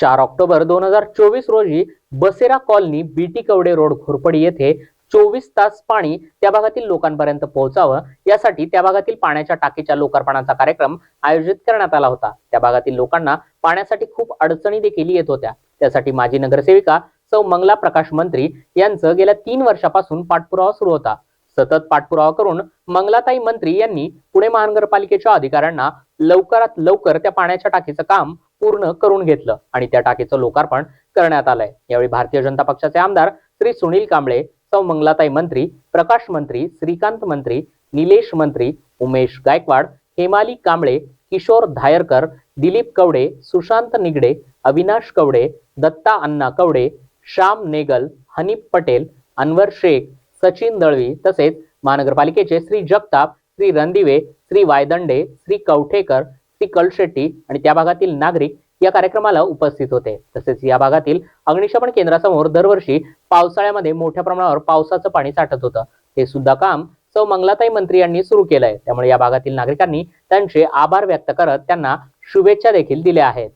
चार ऑक्टोबर दोन हजार चोवीस रोजी Basera colony BT Kawade road Ghorpadi येथे चोवीस तास पाणी त्या भागातील लोकांपर्यंत पोहोचावं यासाठी त्या भागातील पाण्याच्या टाकीच्या लोकार्पणाचा कार्यक्रम आयोजित करण्यात आला होता. त्या भागातील लोकांना पाण्यासाठी खूप अडचणी देखील येत होत्या. त्यासाठी माजी नगरसेविका सौ मंगला प्रकाश मंत्री यांचं गेल्या तीन वर्षापासून पाठपुरावा सुरू होता. सतत पाठपुरावा करून मंगलाताई मंत्री यांनी पुणे महानगरपालिकेच्या अधिकाऱ्यांना लवकरात लवकर त्या पाण्याच्या टाकीचं काम पूर्ण करून घेतलं आणि त्या टाकीचं लोकार्पण करण्यात आलंय. यावेळी भारतीय जनता पक्षाचे आमदार श्री सुनील कांबळे सौ मंगलाताई मंत्री प्रकाश मंत्री श्रीकांत मंत्री निलेश मंत्री उमेश गायकवाड हेमाली कांबळे किशोर धायरकर दिलीप कवडे सुशांत निगडे अविनाश कवडे दत्ता अण्णा कवडे श्याम नेगल हनीफ पटेल अनवर शेख सचिन दळवी तसेच महानगरपालिकेचे श्री जगताप श्री रणदिवे श्री वायदंडे श्री कवठेकर श्री कलशेट्टी आणि त्या भागातील नागरिक या कार्यक्रमाला उपस्थित होते. तसेच या भागातील अग्निशमन केंद्रासमोर दरवर्षी पावसाळ्यामध्ये मोठ्या प्रमाणावर पावसाचं पाणी साठत होतं. हे सुद्धा काम सौ मंगलाताई मंत्री यांनी सुरू केलंय. त्यामुळे या भागातील नागरिकांनी त्यांचे आभार व्यक्त करत त्यांना शुभेच्छा देखील दिल्या आहेत.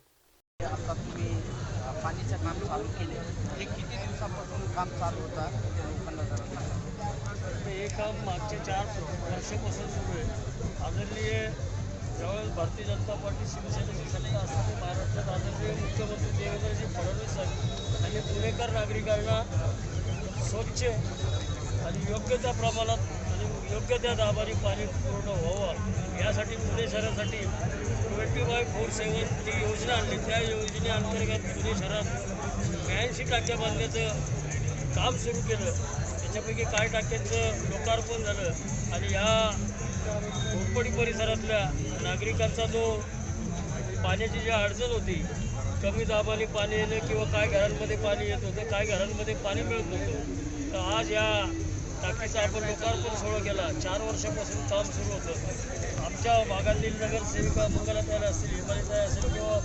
हे काम मागच्या चार वर्षापासून सुरू आहे. आदरणीय ज्यावेळेस भारतीय जनता पार्टी शिवसेनेची सत्ता असताना महाराष्ट्रात आदरणीय मुख्यमंत्री देवेंद्रजी फडणवीस साहेब यांनी पुणेकर नागरिकांना स्वच्छ आणि योग्य त्या प्रमाणात आणि योग्य त्या दाबाने पाणी पूर्ण व्हावं यासाठी पुणे शहरासाठी ट्वेंटी बाय फोर सेवन जी योजना आणली. त्या योजनेअंतर्गत पुणे शहरात ब्याऐंशी टाक्या बांधण्याचं काम सुरू केलं. त्याच्यापैकी काही टाक्यांचं लोकार्पण झालं आणि या घोरपडी परिसरातल्या नागरिकांचा जो पाण्याची जी अडचण होती कमी दाबाने पाणी येणं किंवा काय घरांमध्ये पाणी येत होतं काय घरांमध्ये पाणी मिळत नव्हतं तर आज या टाकीचा आपण लोकार्पण सोहळा केला. चार वर्षापासून काम सुरू होतं. आमच्या भागातील नगरसेविका मंगलाताई असतील हिमालयताई असेल किंवा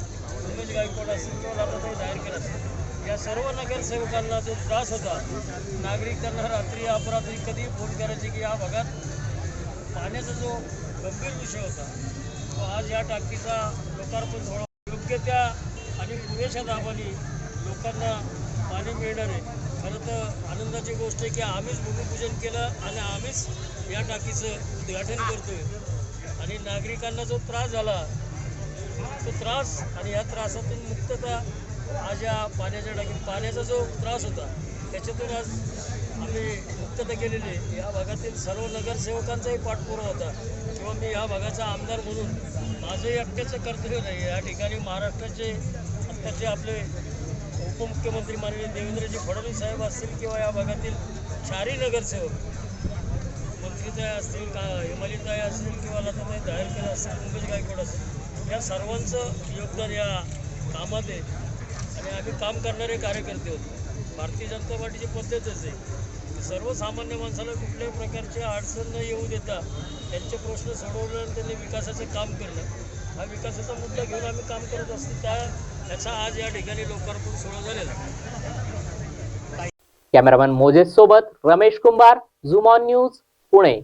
उमेश गायकवाड असतील किंवा लताताई दायरकर असतील या सर्व नगरसेवकांना जो त्रास होता नागरिक त्यांना रात्री अपरात्री कधी फोन करायचे की या भागात जो गंभीर विषय होता तो आज या टाकीचा लोकार्पण सोहळा योग्य त्या आणि पुरेशा दाबाने लोकांना पाणी मिळणार आहे. खरं तर आनंदाची गोष्ट आहे की आम्हीच भूमिपूजन केलं आणि आम्हीच या टाकीचं उद्घाटन करतोय. आणि नागरिकांना जो त्रास झाला तो त्रास आणि या त्रासातून मुक्तता आज या पाण्याच्या टाकीत पाण्याचा जो त्रास होता त्याच्यातून आज आम्ही मुक्तता केलेली या भागातील सर्व नगरसेवकांचाही पाठपुरावा होता. किंवा मी या भागाचा आमदार म्हणून माझंही एकट्याचं कर्तव्य नाही. या ठिकाणी महाराष्ट्राचे आत्ताचे आपले उपमुख्यमंत्री माननीय देवेंद्रजी फडणवीस साहेब असतील किंवा या भागातील चारही नगरसेवक मंत्रीताय असतील का हिमालिताई असतील किंवा लताताई दायरकर असतील मुंबई गायकवाड असतील या सर्वांचं योगदान या कामात आहे. आणि आम्ही काम करणारे कार्यकर्ते होतो. भारतीय जनता पार्टीची पद्धतच आहे. सर्वसामान्य माणसाला कुठल्याही प्रकारचे अडचण न येऊ देता त्यांचे प्रश्न सोडवणं आणि त्यांनी विकासाचं काम करणं. हा विकासाचा मुद्दा घेऊन आम्ही काम करत असतो. त्या त्याचा आज या ठिकाणी लोकार्पण सोहळा झालेला कॅमेरामॅन मोजेस सोबत रमेश कुंभार झुमॉन न्यूज पुणे.